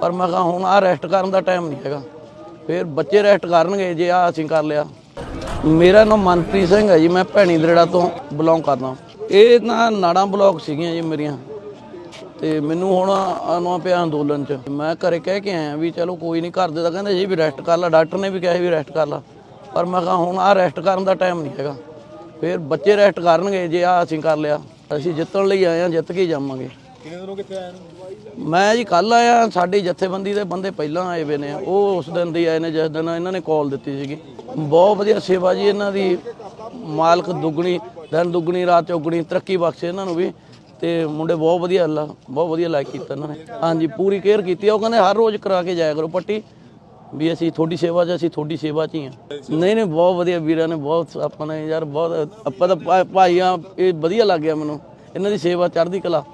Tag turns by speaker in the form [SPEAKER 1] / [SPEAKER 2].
[SPEAKER 1] ਪਰ ਮੈਂ ਕਿਹਾ ਹੁਣ ਆ ਰੈਸਟ ਕਰਨ ਦਾ ਟਾਈਮ ਨਹੀਂ ਹੈਗਾ। ਫਿਰ ਬੱਚੇ ਰੈਸਟ ਕਰਨਗੇ, ਜੇ ਆ ਅਸੀਂ ਕਰ ਲਿਆ। ਮੇਰਾ ਨਾਮ ਮਨਪ੍ਰੀਤ ਸਿੰਘ ਹੈ ਜੀ, ਮੈਂ ਭੈਣੀ ਦਰੜਾ ਤੋਂ ਬਿਲੋਂਗ ਕਰਦਾ ਇਹ ਨਾ ਨਾੜਾਂ ਬਲੌਕ ਸੀਗੀਆਂ ਜੀ ਮੇਰੀਆਂ। ਤੇ ਮੈਨੂੰ ਹੁਣ ਆਉਣਾ ਪਿਆ ਅੰਦੋਲਨ ਚ। ਮੈਂ ਘਰੇ ਕਹਿ ਕੇ ਆਇਆ ਵੀ ਚਲੋ ਕੋਈ ਨਹੀਂ, ਘਰ ਦੇ ਤਾਂ ਕਹਿੰਦੇ ਜੀ ਵੀ ਰੈਸਟ ਕਰ ਲੈ ਡਾਕਟਰ ਨੇ ਵੀ ਕਿਹਾ ਵੀ ਰੈਸਟ ਕਰ ਲੈ। ਪਰ ਮੈਂ ਕਿਹਾ ਹੁਣ ਆ ਰੈਸਟ ਕਰਨ ਦਾ ਟਾਈਮ ਨਹੀਂ ਹੈਗਾ। ਫਿਰ ਬੱਚੇ ਰੈਸਟ ਕਰਨਗੇ, ਜੇ ਆ ਅਸੀਂ ਕਰ ਲਿਆ। ਅਸੀਂ ਜਿੱਤਣ ਲਈ ਆਏ ਆ ਜਿੱਤ ਕੇ ਹੀ ਜਾਵਾਂਗੇ।
[SPEAKER 2] ਕਿੰਨੇ ਦਿਨੋਂ ਕਿੱਥੇ ਆਏ ਨੂੰ?
[SPEAKER 1] ਮੈਂ ਜੀ ਕੱਲ ਆਇਆ, ਸਾਡੀ ਜਥੇਬੰਦੀ ਦੇ ਬੰਦੇ ਪਹਿਲਾਂ ਆਏ ਵੇ ਨੇ। ਉਹ ਉਸ ਦਿਨ ਦੇ ਆਏ ਨੇ, ਜਿਸ ਦਿਨ ਇਹਨਾਂ ਨੇ ਕਾਲ ਦਿੱਤੀ ਸੀਗੀ। ਬਹੁਤ ਵਧੀਆ ਸੇਵਾ ਜੀ ਇਹਨਾਂ ਦੀ। ਮਾਲਕ ਦੁੱਗਣੀ, ਦਿਨ ਦੁੱਗਣੀ, ਰਾਤ ਚੌਗਣੀ, ਤਰੱਕੀ ਬਖਸ਼ੇ ਇਹਨਾਂ ਨੂੰ ਵੀ। ਤੇ ਮੁੰਡੇ ਬਹੁਤ ਵਧੀਆ ਅੱਲਾ ਬਹੁਤ ਵਧੀਆ ਲਾਇਕ ਕੀਤਾ ਇਹਨਾਂ ਨੇ। ਹਾਂਜੀ, ਪੂਰੀ ਕੇਅਰ ਕੀਤੀ ਉਹ ਕਹਿੰਦੇ ਹਰ ਰੋਜ਼ ਕਰਾ ਕੇ ਜਾਇਆ ਕਰੋ ਪੱਟੀ, ਵੀ ਅਸੀਂ ਤੁਹਾਡੀ ਸੇਵਾ 'ਚ, ਅਸੀਂ ਤੁਹਾਡੀ ਸੇਵਾ 'ਚ ਹੀ ਆ। ਨਹੀਂ ਨਹੀਂ, ਬਹੁਤ ਵਧੀਆ ਵੀਰਾਂ ਨੇ, ਬਹੁਤ ਆਪਾਂ ਨੇ ਯਾਰ, ਬਹੁਤ ਆਪਾਂ ਤਾਂ ਭਾ- ਭਾਈ ਇਹ ਵਧੀਆ ਲੱਗ ਗਿਆ ਮੈਨੂੰ। ਇਹਨਾਂ ਦੀ ਸੇਵਾ ਚੜ੍ਹਦੀ ਕਲਾ।